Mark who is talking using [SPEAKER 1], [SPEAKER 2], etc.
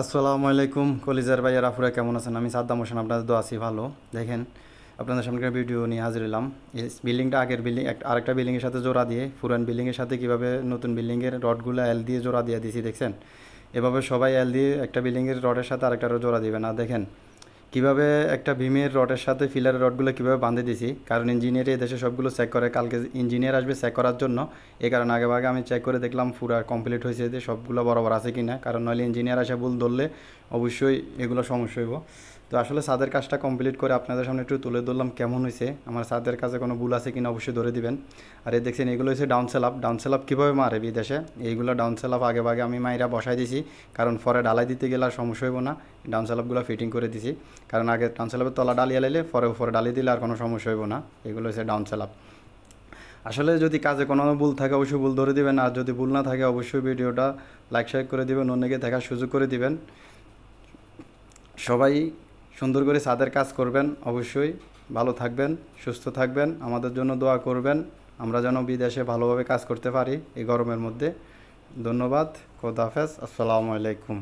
[SPEAKER 1] আসসালামু আলাইকুম, কলিজার ভাইয়া রাফুরা কেমন আছেন? আমি সাদ্দাম হোসেন, আপনাদের তো আছি ভালো। দেখেন, আপনাদের সামনে ভিডিও নিয়ে হাজির হলাম। এই বিল্ডিংটা আগের বিল্ডিং আরেকটা বিল্ডিংয়ের সাথে জোড়া দিয়ে, পুরান বিল্ডিংয়ের সাথে কীভাবে নতুন বিল্ডিংয়ের রডগুলো এল দিয়ে জোড়া দিয়ে দিয়েছি দেখছেন? এভাবে সবাই এল দিয়ে একটা বিল্ডিংয়ের রডের সাথে আরেকটা জোড়া দিবে না দেখেন কীভাবে একটা ভীমের রডের সাথে ফিলারের রডগুলো কীভাবে বাঁধে দিছি? কারণ ইঞ্জিনিয়ার এই দেশে সবগুলো চেক করে। কালকে ইঞ্জিনিয়ার আসবে চেক করার জন্য। এ কারণে আগে ভাগে আমি চেক করে দেখলাম পুরা কমপ্লিট হয়েছে যে সবগুলো বরাবর আছে কি না কারণ নইলে ইঞ্জিনিয়ার আসে ভুল ধরলে অবশ্যই এগুলো সমস্যা হইব। তো আসলে সাদের কাজটা কমপ্লিট করে আপনাদের সামনে একটু তুলে ধরলাম কেমন হয়েছে। আমার সাদের কাছে কোনো ভুল আছে কিনা অবশ্যই ধরে দিবেন। আর এই দেখছেন, এগুলো হচ্ছে down cell up down cell up কীভাবে মারে বিদেশে? এইগুলো ডাউন সেল আপ আগে ভাগে আমি মাইরা বসাই দিছি। কারণ পরে ডালাই দিতে গেলে আর সমস্যা হইব না। ডাউন সেল আপগুলো ফিটিং করে দিছি। কারণ আগে ডাউন সেল আপের তলা ডালিয়ে লাইলে পরে উপরে ডালিয়ে দিলে আর কোনো সমস্যা হইব না। এগুলো হচ্ছে ডাউন সেল আপ আসলে যদি কাজে কোনো ভুল থাকে অবশ্যই ভুল ধরে দিবেন। আর যদি ভুল না থাকে অবশ্যই ভিডিওটা লাইক শেয়ার করে দিবেন। অন্যকে দেখার সুযোগ করে দিবেন। সবাই সুন্দর করে ছাদের কাজ করবেন, অবশ্যই। ভালো থাকবেন, সুস্থ থাকবেন, আমাদের জন্য দোয়া করবেন। আমরা যেন বিদেশে ভালোভাবে কাজ করতে পারি এই গরমের মধ্যে। ধন্যবাদ খোদাফেজ আসসালামু আলাইকুম।